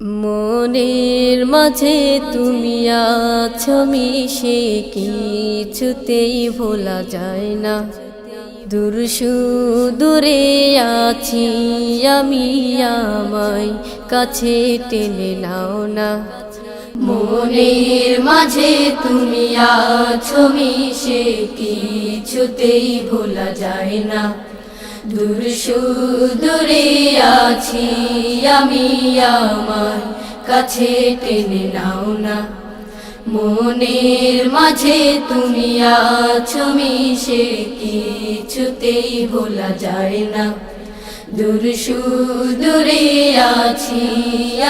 মনের মাঝে তুমি আছো, মিশে কিছুতেই ভোলা যায় না। দূর দূরে আছি আমি, আমায় কাছে টেনে নাও না। মনের মাঝে তুমি আছো, মিশে কিছুতেই ভোলা যায় না। দূর দূরে আছি আমি আমার কাছে টেনে নাও না। মনের মাঝে তুমি আছো মিশে, কিছুতেই ভোলা যায় না। দূর দূরে আছি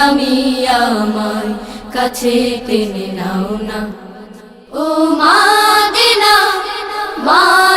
আমি আমার কাছে টেনে নাও না। ও মাদিনা মাদিনা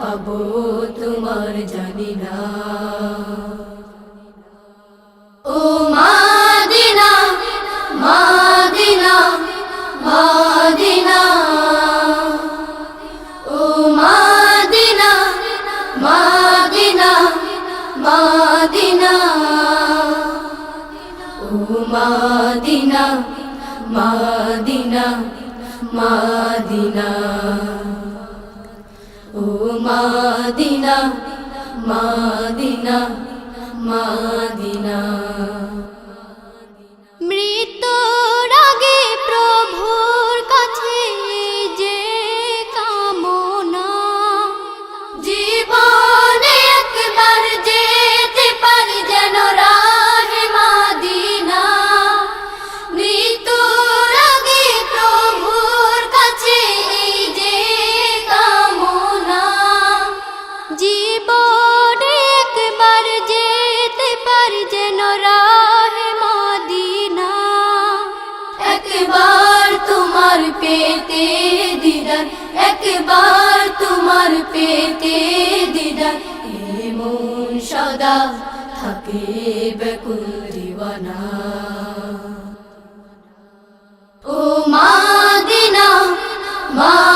পাবো তোমার জানি না ও মাদিনা মাদিনা মাদিনা ও মাদিনা মাদিনা মাদিনা ও মাদিনা মাদিনা মাদিনা ও মাদিনা মাদিনা মাদিনা। মৃত্যুর তোমার পেতে দিদার, একবার তোমার পেতে দিদার। এমন সদা থাকে বেকুল দিওয়ানা। ও মাদিনা মাদিনা